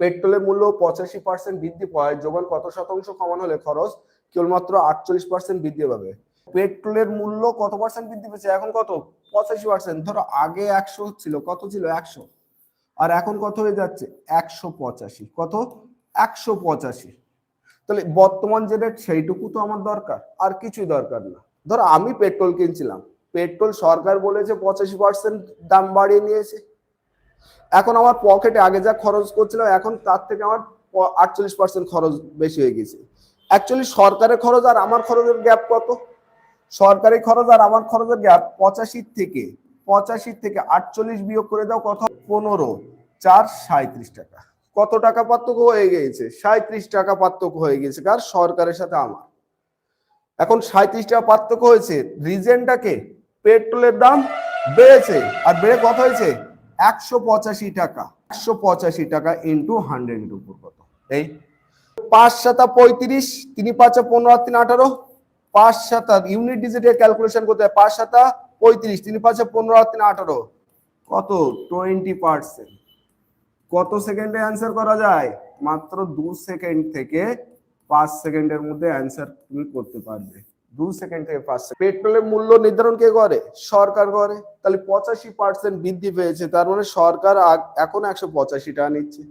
পেট্রোলের মূল্য পঁচাশি পার্সেন্ট বৃদ্ধি পায় যোগান কত শতাংশ কমানো হলে খরচ? কেবলমাত্র আটচল্লিশ পার্সেন্ট বৃদ্ধি পাবে। পেট্রোলের মূল্য কত পার্সেন্ট বৃদ্ধি পেয়েছে? এখন কত? পঁচাশি পার্সেন্ট ধরো আগে একশো ছিল। কত ছিল? একশো। আর এখন কত হয়ে যাচ্ছে? একশো পঁচাশি। কত? একশো পঁচাশি। তাহলে বর্তমান যে রেট সেইটুকু তো আমার দরকার। আর কিছুই দরকার না। ধরো আমি পেট্রোল কিনছিলাম। পেট্রোল সরকার বলেছে পঁচাশি পার্সেন্ট দাম বাড়িয়ে নিয়েছে। এখন আমার পকেটে আগে যা খরচ করছিলাম এখন তার থেকে আমার আটচল্লিশ পার্সেন্ট খরচ বেশি হয়ে গেছে। অ্যাকচুয়ালি সরকারের খরচ আর আমার খরচের গ্যাপ কত? সরকারি খরচ আর আমার খরচের গ্যাপ পঁচাশি থেকে পঁচাশি থেকে আটচল্লিশ বিয়োগ করে দাও কত? পনেরো, চার সাঁত্রিশ টাকা। কত টাকা পার্থক্য হয়ে গিয়েছে? সাঁত্রিশ টাকা পার্থক্য হয়ে গেছে কার? সরকারের সাথে আমার। এখন সাঁত্রিশ টাকা পার্থক্য হয়েছে রিজেনটাকে পেট্রোলের দাম বেড়েছে। আর বেড়ে কত হয়েছে? একশো পঁচাশি টাকা একশো পঁচাশি টাকা ইন্টু হান্ড্রেড উপর কত? এই পাঁচ সাতা পঁয়ত্রিশ তিনি পাঁচা পনেরো আর তিন আঠারো। পাঁচ সাতা ইউনিট ডিজিটে ক্যালকুলেশন করতে হয় পাঁচ সাতা পঁয়ত্রিশ তিনি পাঁচা পনেরো আর তিন আঠারো। কত? টোয়েন্টি পার্সেন্ট কত সেকেন্ডে অ্যান্সার করা যায়? মাত্র দু সেকেন্ড থেকে পাঁচ সেকেন্ডের মধ্যে অ্যান্সার তুমি করতে পারবে। দু সেকেন্ড থেকে পাঁচ সেকেন্ড পেট্রোলের মূল্য নির্ধারণ কে করে? সরকার করে। তাহলে পঁচাশি পার্সেন্ট বৃদ্ধি পেয়েছে। তার মানে সরকার এখন একশো পঁচাশি টাকা নিচ্ছে।